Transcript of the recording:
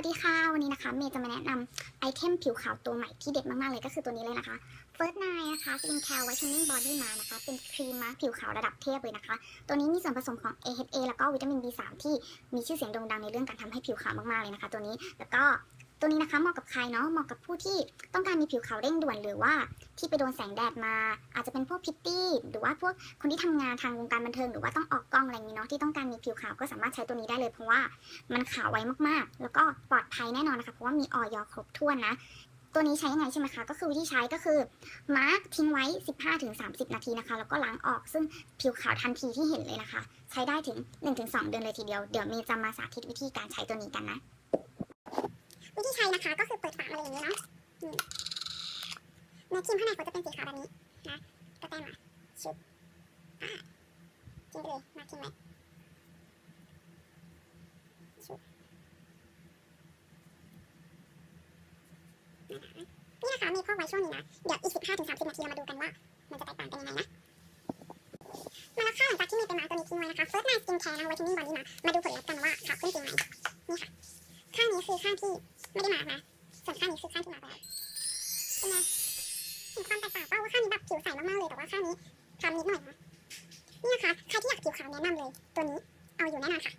วัสดีค่ะ วันนี้นะคะเมย์จะมาแนะนำไอเทมผิวขาวตัวใหม่ที่เด็ดมากๆเลยก็คือตัวนี้เลยนะคะ First Night นะคะ Skin Care Whitening Body มานะคะ เป็นครีมมาผิวขาวระดับเทพเลยนะคะ ตัวนี้มีส่วนผสมของ AHA แล้วก็วิตามิน B3 ที่มีชื่อเสียงโด่งดังในเรื่องการทำให้ผิวขาวมากๆเลยนะคะ ตัวนี้แล้วก็ ตัวนี้นะคะเหมาะกับใครเนาะเหมาะกับผู้ที่ต้องการมีผิวขาวเร่งด่วนหรือว่าที่ไปโดนแสงแดดมา อาจจะเป็นพวกพิตตี้หรือว่าพวกคนที่ทำงานทางวงการบันเทิงหรือว่าต้องออกกล้องอะไรนี้เนาะที่ต้องการมีผิวขาวก็สามารถใช้ตัวนี้ได้เลยเพราะว่ามันขาวไวมากๆ แล้วก็ปลอดภัยแน่นอนนะคะเพราะว่ามีออยครบถ้วนนะตัวนี้ใช้ยังไงใช่ไหมคะ ก็คือวิธีใช้ก็คือมาร์กทิ้งไว้ 15-30 นาทีนะคะ แล้วก็ล้างออกซึ่งผิวขาวทันทีที่เห็นเลยนะคะ ใช้ได้ถึง 1-2 เดือนเลยทีเดียว เดี๋ยวเมย์จะมาสาธิตวิธีการใช้ตัวนี้กันนะ วิธีใช้นะคะ ก็คือเปิดฝามาเลยอย่างนี้เนาะนี่เนื้อครีมข้างในเขาจะเป็นสีขาวแบบนี้นะก็แต้มมาชุบอ่าทิ้งไปเลยมาทิ้งไว้นี่นะคะมีข้อไว้ช่วงนี้นะ เดี๋ยวอีก15ถึง30นาทีเรามาดูกันว่า มันจะแตกต่างกันยังไงนะ มาแล้วค่ะหลังจากที่มีเป็นมาตัวนี้ทิ้งไว้นะคะ First Night Skin Care นะไวท์เทนนิ่งบอดี้มา มาดูผลลัพธ์กันว่าขาวขึ้นจริงไหมนี่ค่ะ ข้างนี้คือข้างที่ ไม่ได้มานะส่วนข้างนี้คือข้างที่มาแล้วเป็นไงเห็นความแตกต่างเปล่าว่าข้างนี้แบบผิวใสมากๆเลยแต่ว่าข้างนี้คล้ำนิดหน่อยนะนี่นะคะใครที่อยากผิวขาวแนะนำเลย ตัวนี้เอาอยู่แน่นอนค่ะ